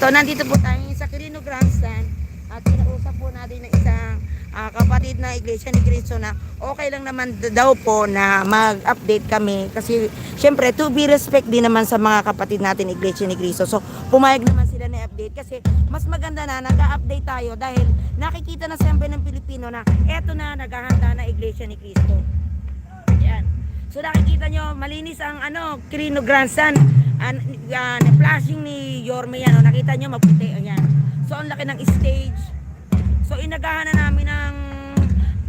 Eto, nandito po tayo sa Quirino Grandstand at kinausap po natin ng isang ah, kapatid na Iglesia ni Cristo na okay lang naman daw po na mag-update kami kasi syempre to be respect din naman sa mga kapatid natin Iglesia ni Cristo. So pumayag naman sila na update kasi mas maganda na nag-update tayo dahil nakikita na siyempre ng Pilipino na eto na naghahanda na Iglesia ni Cristo. So nakikita nyo, malinis ang ano, Quirino Grandstand. An, yan, flashing ni Yorme yan. O, nakita nyo, maputi. Ayan. So ang laki ng stage. So inagahan na namin ng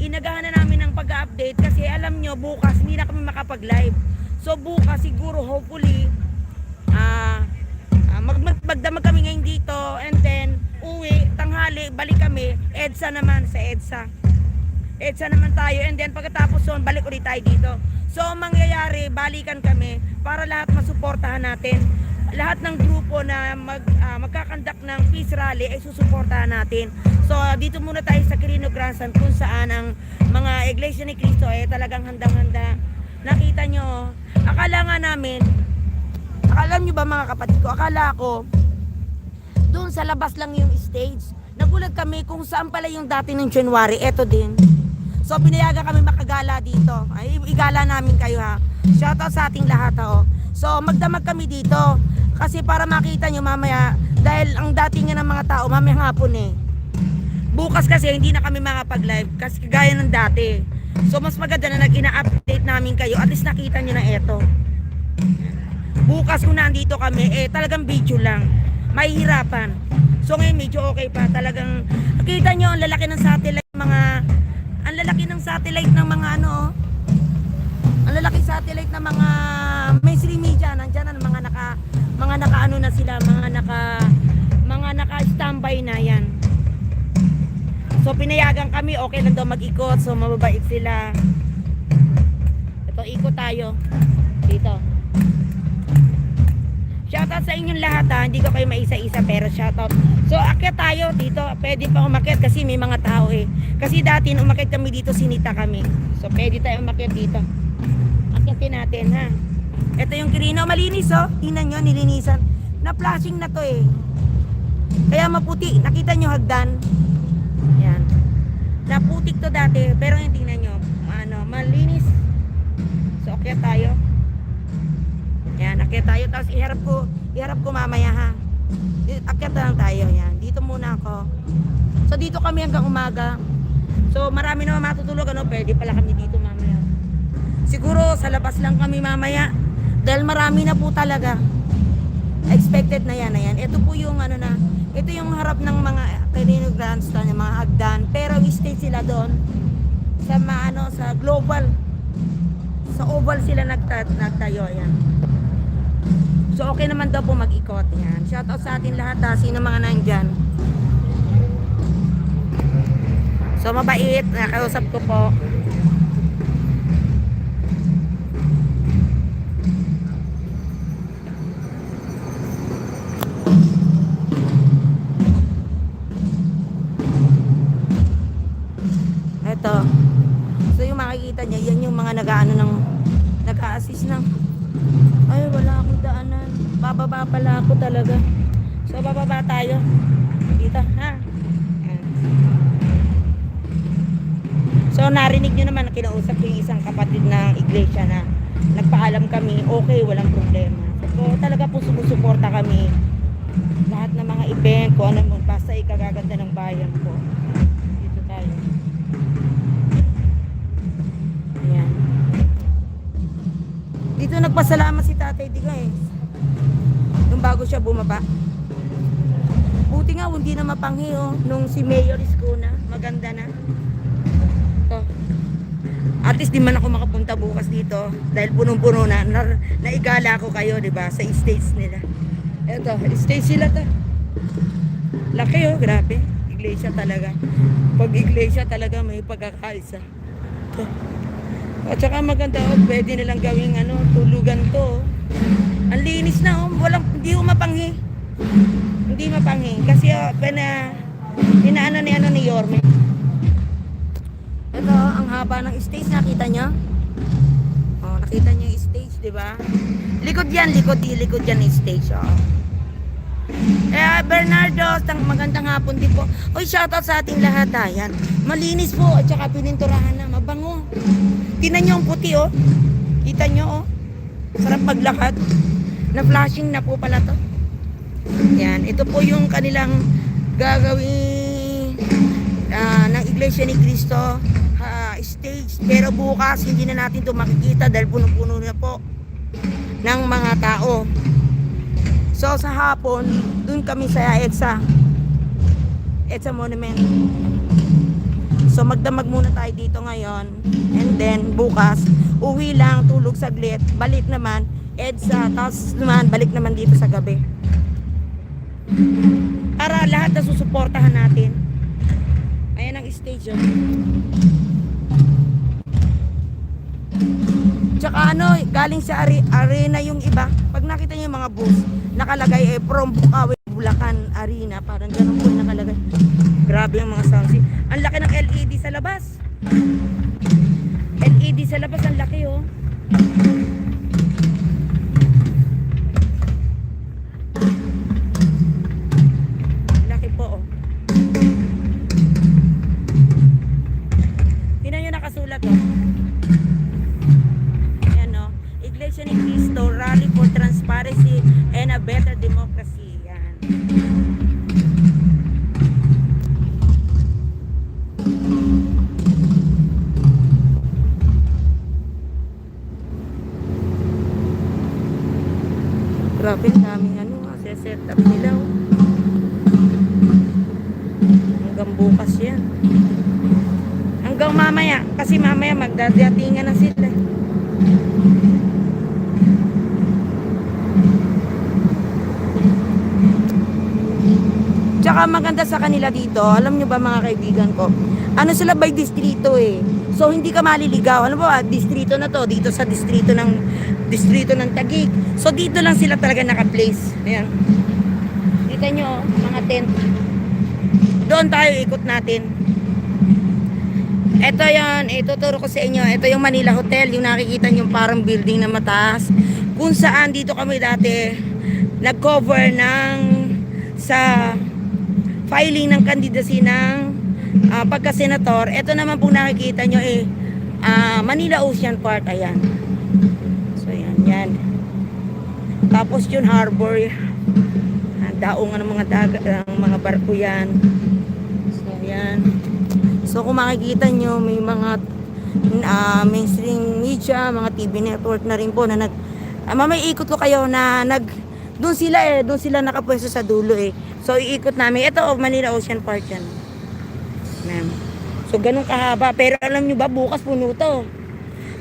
inagahan na namin ng pag-update kasi alam nyo, bukas hindi na kami makapag-live. So bukas siguro hopefully ah ah, mag, mag, magdamag kami ngayon dito and then uwi, tanghali, balik kami, EDSA naman sa EDSA. EDSA naman tayo and then pagkatapos nun, balik ulit tayo dito. So ang mangyayari, balikan kami para lahat masuportahan natin. Lahat ng grupo na mag, ah, magkakandak ng peace rally ay susuportahan natin. So dito muna tayo sa Quirino Grandstand kung saan ang mga Iglesia ni Cristo ay talagang handang-handa. Nakita nyo, akala nga namin, akala nyo ba mga kapatid ko, akala ko, doon sa labas lang yung stage. Nagulat kami kung saan pala yung dati ng January, eto din. So pinayagan kami makagala dito. Ay, igala namin kayo ha. Shoutout sa ating lahat ha. Oh. So magdamag kami dito. Kasi para makita nyo mamaya, dahil ang dating ng mga tao, mamaya hapon eh. Bukas kasi hindi na kami makapag-live kasi gaya ng dati. So mas maganda na nag ina-update namin kayo. At least nakita nyo na eto. Bukas kung nandito kami, eh talagang video lang. Mahihirapan. So ngayon medyo okay pa. Talagang nakita nyo ang lalaki ng satellite mga satellite ng mga ano oh. ang lalaki satellite ng mga mainstream media nandiyan na mga naka mga naka ano na sila mga naka mga naka standby na yan. So pinayagan kami okay lang daw mag-ikot so mababait sila. Ito ikot tayo. Dito Shoutout sa inyong lahat ha. Hindi ko kayo maisa-isa pero shoutout. So akyat tayo dito. Pwede pa umakyat kasi may mga tao eh. Kasi dati umakyat kami dito sinita kami. So pwede tayo umakyat dito. Akyatin natin ha. Ito yung kirino. Malinis oh. Tingnan nyo nilinisan. Na flashing na to eh. Kaya maputi. Nakita nyo hagdan. Yan. Naputik to dati. Pero yung tingnan nyo. Ano, malinis. So akyat tayo. Yan, akyat tayo. Tapos iharap ko, iharap ko mamaya ha. Na lang tayo. Yan, dito muna ako. So dito kami hanggang umaga. So marami naman matutulog. Ano, pwede pala kami dito mamaya. Siguro sa labas lang kami mamaya. Dahil marami na po talaga. Expected na yan, na yan. Ito po yung ano na, ito yung harap ng mga Carino Grandstand, yung mga hagdan. Pero stay sila doon sa maano sa global sa oval sila nagta, nagtayo yan so okay naman daw po mag-ikot yan. Shoutout sa atin lahat ha sino mga nandyan? So mabait. Nakausap ko po narinig nyo naman na kinausap ko yung isang kapatid ng iglesia na nagpaalam kami, okay, walang problema. So talaga po sumusuporta kami. Lahat ng mga event, kung ano mo, basta ikagaganda ng bayan ko. Dito tayo. Ayan. Dito nagpasalamat si Tatay Diga eh. Nung bago siya bumaba. Buti nga hindi na mapanghi oh. Nung si Mayor Iskuna, maganda na. At least di man ako makapunta bukas dito dahil punong-puno na, na naigala ko kayo, 'di ba, sa stage nila. Eto, stage sila to. Laki oh, grabe. Iglesia talaga. Pag iglesia talaga may pagkakaisa. To. At saka maganda oh, pwede nilang gawing ano, tulugan to. oh. Ang linis na oh, walang hindi ko mapanghi. Hindi mapanghi kasi oh, pina inaano ni ano ni Yorme. Ito, ang haba ng stage, nakita nyo? Oh, nakita nyo yung stage. di ba? Likod yan, likod, likod yan yung stage, oh. Eh, Bernardo, magandang hapon din po. Oy, shoutout sa ating lahat, ha. Yan. Malinis po, at saka pininturahan na, mabango. Tingnan nyo ang puti, oh. Kita nyo, oh. Sarap maglakad. Na-flashing na po pala to. Yan, ito po yung kanilang gagawin ah, ng Iglesia ni Cristo ah, stage. Pero bukas, hindi na natin to makikita dahil puno-puno na po ng mga tao. So sa hapon, dun kami sa EDSA. EDSA Monument. So magdamag muna tayo dito ngayon. And then bukas, uwi lang, tulog saglit, balik naman, EDSA, tapos naman, balik naman dito sa gabi. Para lahat na susuportahan natin. Ayan ang stage oh. Tsaka ano, galing sa are- arena yung iba. Pag nakita niyo yung mga bus, nakalagay eh, from Bukawi, Bulacan Arena. Parang ganun po yung nakalagay. Grabe ang mga sound. Ang laki ng LED sa labas. LED sa labas, ang laki oh. Up nila. oh. Hanggang bukas yan. Hanggang mamaya, kasi mamaya magdadatingan na sila. Tsaka maganda sa kanila dito, alam nyo ba mga kaibigan ko, ano sila by distrito eh. So hindi ka maliligaw. Ano ba, distrito na to, dito sa distrito ng distrito ng Taguig. So dito lang sila talaga naka-place. Ayan. Kita nyo, mga tent. Doon tayo ikot natin. Ito yon, ituturo ko sa inyo. Ito yung Manila Hotel, yung nakikita nyo parang building na mataas. Kung saan dito kami dati nag-cover ng sa filing ng candidacy ng ah, pagka-senator. Ito naman pong nakikita nyo eh, ah, Manila Ocean Park. Ayan. Yan. Tapos yun harbor. Ah, daungan ng mga dagat, ng mga barko yan. So yan. So kung makikita nyo, may mga ah, mainstream media, mga TV network na rin po na nag uh, mamay ikot ko kayo na nag doon sila eh, doon sila nakapwesto sa dulo eh. So iikot namin. Ito oh, Manila Ocean Park yan. Ma'am. So ganun kahaba. Pero alam nyo ba, bukas puno to.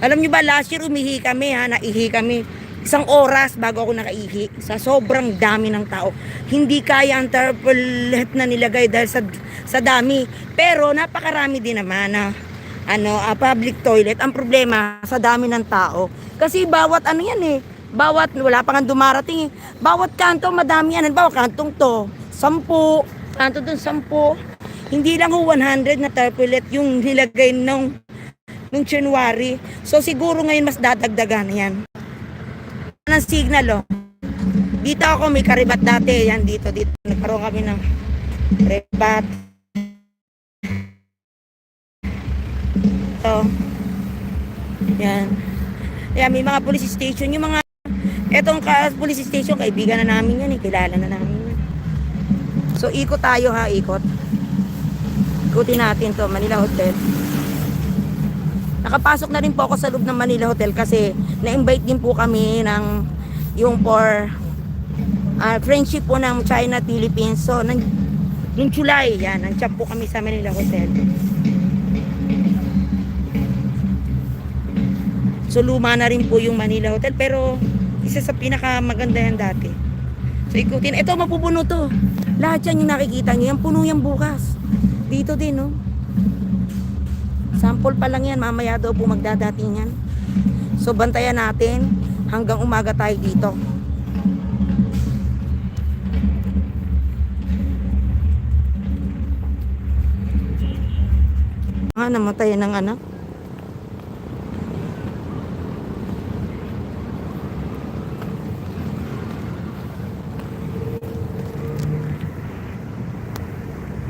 Alam nyo ba, last year umihi kami ha, naihi kami. Isang oras bago ako nakaihi sa sobrang dami ng tao. Hindi kaya ang tarpaulin na nilagay dahil sa, sa dami. Pero napakarami din naman na ano, ah, public toilet. Ang problema sa dami ng tao. Kasi bawat ano yan eh, bawat wala pa nga dumarating eh. Bawat kanto madami yan. Halimbawa kantong to, sampu, kanto dun sampu. Hindi lang ho 100 na tarpaulin yung nilagay nung nung January. So siguro ngayon mas dadagdagan yan ng signal oh. Dito ako may karibat dati, yan dito dito nagkaroon kami ng karibat. Ito. Yan. Yan, may mga police station. Yung mga, etong ka, police station, kaibigan na namin yan eh. Kilala na namin yan. So, ikot tayo ha, ikot. Ikutin natin to Manila Hotel. Nakapasok na rin po ako sa loob ng Manila Hotel kasi na-invite din po kami ng yung for ah, friendship po ng China Philippines. So, nang, yung July, yan, nang po kami sa Manila Hotel. So, luma na rin po yung Manila Hotel pero isa sa pinakamaganda yan dati. So, ikutin. Ito, mapupuno to. Lahat yan yung nakikita nyo. Yan, puno yan bukas. Dito din, no? Sample pa lang yan, mamaya daw po magdadatingan. So bantayan natin hanggang umaga tayo dito. Ah, namatay ng anak.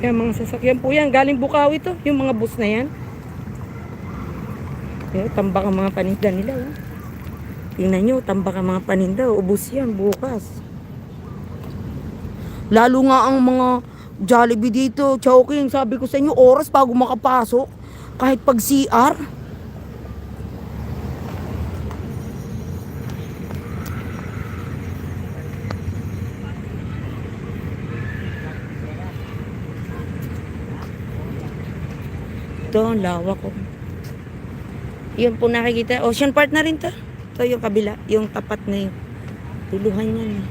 Yan mga sasakyan po yan. Galing Bukawi to. Yung mga bus na yan. Yan, tambak ang mga paninda nila. Oh. Tingnan nyo, tambak ang mga paninda. Ubus yan bukas. Lalo nga ang mga Jollibee dito, Chowking. Sabi ko sa inyo, oras bago makapasok. Kahit pag CR. Ito, ang lawak ko. Yun po nakikita. Ocean Park na rin to. Ito yung kabila. Yung tapat na yun. Tuluhan yan eh.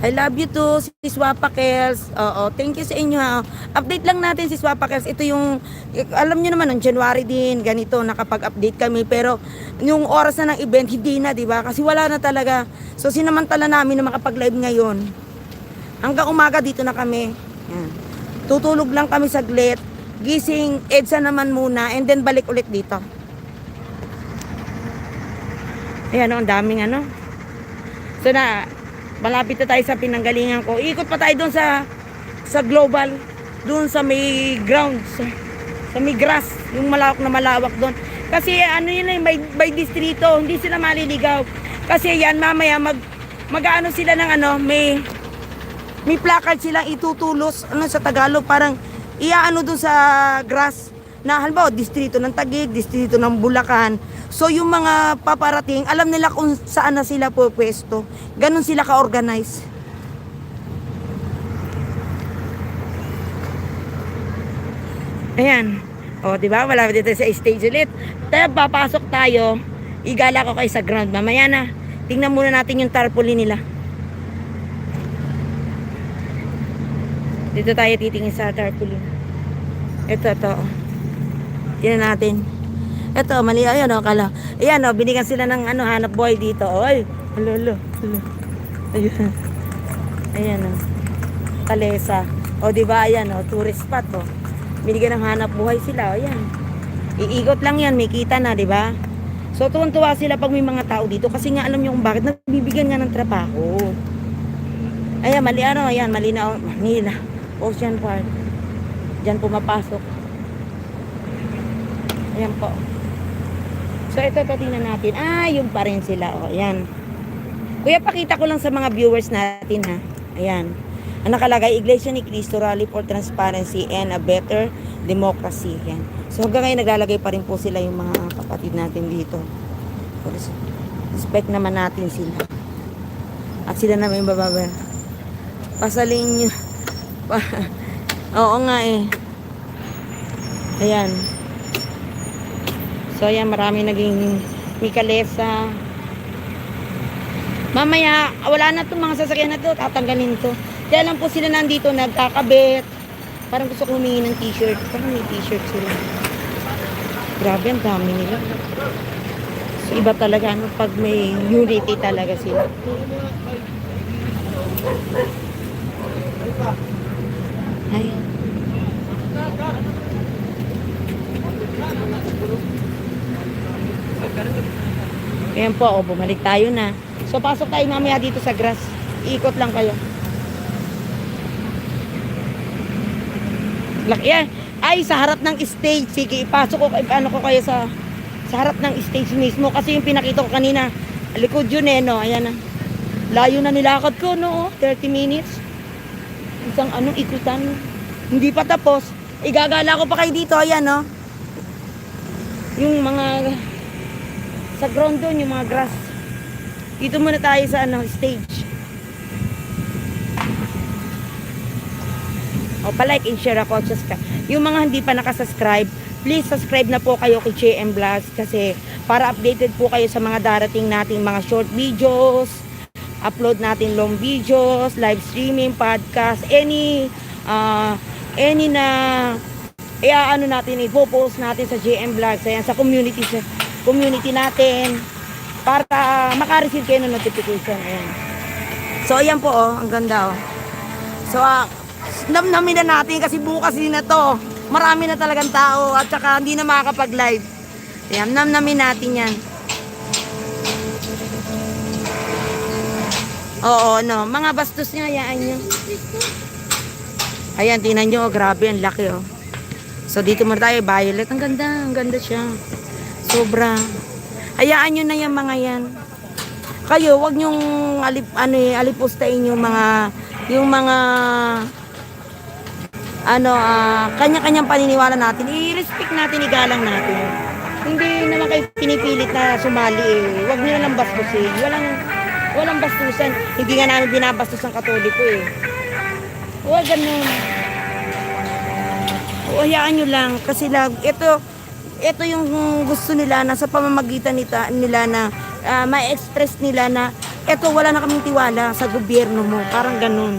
I love you too, si Swapa Kels. Oo, thank you sa inyo. ha. Update lang natin si Swapa Kels. Ito yung, alam nyo naman, noong January din, ganito, nakapag-update kami. Pero, yung oras na ng event, hindi na, di ba? Kasi wala na talaga. So, sinamantala namin na makapag-live ngayon. Hanggang umaga dito na kami. Yan. Tutulog lang kami saglit. Gising, EDSA naman muna, and then balik ulit dito. Ayan, oh, ang daming ano. So na, malapit na tayo sa pinanggalingan ko. Ikot pa tayo doon sa sa global, doon sa may ground, sa, sa may grass, yung malawak na malawak doon. Kasi ano yun eh, may, may distrito, hindi sila maliligaw. Kasi yan, mamaya mag, mag-ano sila ng ano, may, may placard silang itutulos, ano sa Tagalog, parang iaano doon sa grass na halimbawa distrito ng Taguig, distrito ng Bulacan. So yung mga paparating, alam nila kung saan na sila po pwesto. Ganon sila ka-organize. Ayan. O, di ba? Wala dito sa stage ulit. Tayo, papasok tayo. Igala ko kayo sa ground. Mamaya na. Tingnan muna natin yung tarpaulin nila. Dito tayo titingin sa tarpaulin. Ito, ito. Tingnan natin. Ito, mali. Ayan, o, kala. Ayan, o, binigyan sila ng ano, hanap boy dito. Oy, alo, alo, alo. Ayan. Ayan, o. Kalesa. O, di ba? Ayan, o, tourist spot, o. Binigyan ng hanap buhay sila, ayan. Iikot lang yan, may kita na, di ba? So, tuwan-tuwa sila pag may mga tao dito kasi nga alam niyo kung bakit nagbibigyan nga ng trabaho. Ayan, mali ano, ayan, mali na, mali na. Ocean Park. Diyan pumapasok. Ayan po. So, ito, ito, tingnan natin. Ah, yun pa rin sila. O, ayan. Kuya, pakita ko lang sa mga viewers natin, ha. Ayan. Ang nakalagay, Iglesia ni Cristo Rally for Transparency and a Better Democracy. Yan. So, hanggang ngayon, naglalagay pa rin po sila yung mga kapatid natin dito. So, res- respect naman natin sila. At sila naman yung bababa. Pasaling nyo. Oo nga eh. Ayan. So, ayan, marami naging Mikalesa. Mamaya, wala na itong mga sasakyan na to, tatanggalin to. Kaya lang po sila nandito, nagkakabit. Parang gusto ko humingi ng t-shirt. Parang may t-shirt sila. Grabe, ang dami nila. So, iba talaga, ano, pag may unity talaga sila. Ay. Ayan po, oh, bumalik tayo na. So, pasok tayo mamaya dito sa grass. Ikot lang kayo. Laki yan. Ay, sa harap ng stage. Sige, ipasok ko, ano ko kayo sa sa harap ng stage mismo. Kasi yung pinakita ko kanina, likod yun eh, no? Ayan na. Layo na nilakad ko, no? 30 minutes. Isang anong ikutan. Hindi pa tapos. Igagala ko pa kayo dito, ayan, no? Yung mga sa ground doon, yung mga grass. Dito muna tayo sa ano, stage. O, palike and share ako. Subscribe. Yung mga hindi pa nakasubscribe, please subscribe na po kayo kay JM Vlogs kasi para updated po kayo sa mga darating nating mga short videos, upload natin long videos, live streaming, podcast, any uh, any na ano natin, ipopost natin sa JM Vlogs, ayan, sa community sa community natin para makareceive kayo ng notification. Ayan. So, ayan po, oh. Ang ganda, oh. So, ah, namnamin na natin kasi bukas din na to. Marami na talagang tao at saka hindi na makakapag-live. Ayan, namnamin natin yan. Oo, no. Mga bastos niya, hayaan niyo. Ayan, tingnan niyo, oh, grabe, ang laki, oh. So, dito muna tayo, violet. Ang ganda, ang ganda siya. Sobra. Hayaan niyo na yung mga yan. Kayo, wag niyong alip, ano, eh, alipustain yung mga, yung mga, ano, ah, kanya-kanyang paniniwala natin. I-respect natin, igalang natin. Hindi naman kayo pinipilit na sumali eh. Huwag niyo na lang bastusin. Walang, walang bastusan. Hindi nga namin binabastos ang katoliko eh. Huwag ganun. O, hayaan nyo lang. Kasi lang, ito, ito yung gusto nila na sa pamamagitan nita, nila na ah, ma-express nila na eto wala na kaming tiwala sa gobyerno mo. Parang ganun.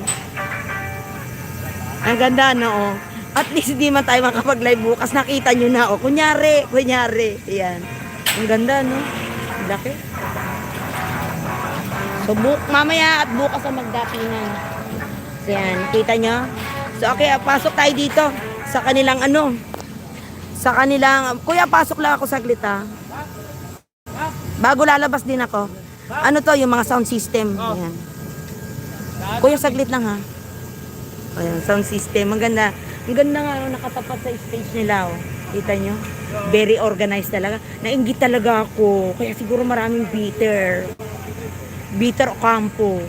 Ang ganda na oh. At least hindi man tayo makapag-live bukas. Nakita nyo na oh. Kunyari, kunyari. Ayan. Ang ganda no. Ang Laki. So mamaya at bukas ang magdatingan. So yan, kita nyo? So okay, ah, pasok tayo dito sa kanilang ano. Sa kanilang, kuya pasok lang ako saglit ha. Bago lalabas din ako. Ano to, yung mga sound system. Ayan. Kuya saglit lang ha. Ayan, sound system. Ang ganda. Ang ganda nga, oh, nakatapat sa stage nila. Oh. Kita nyo? Very organized talaga. Nainggit talaga ako. Kaya siguro maraming bitter. Bitter o campo.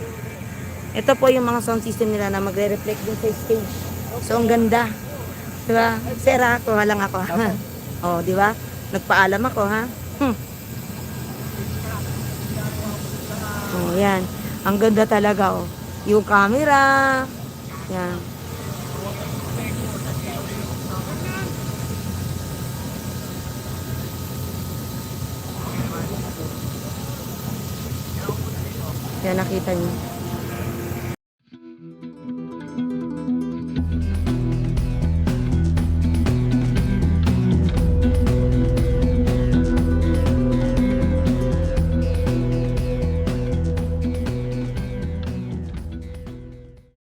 Ito po yung mga sound system nila na magre-reflect din sa stage. So, ang ganda. Diba? Sera, kuha lang ako. Ha? oh, di ba? Nagpaalam ako, ha? Hmm. Oh, yan. Ang ganda talaga, oh. Yung camera. Yan. Yan, nakita niyo.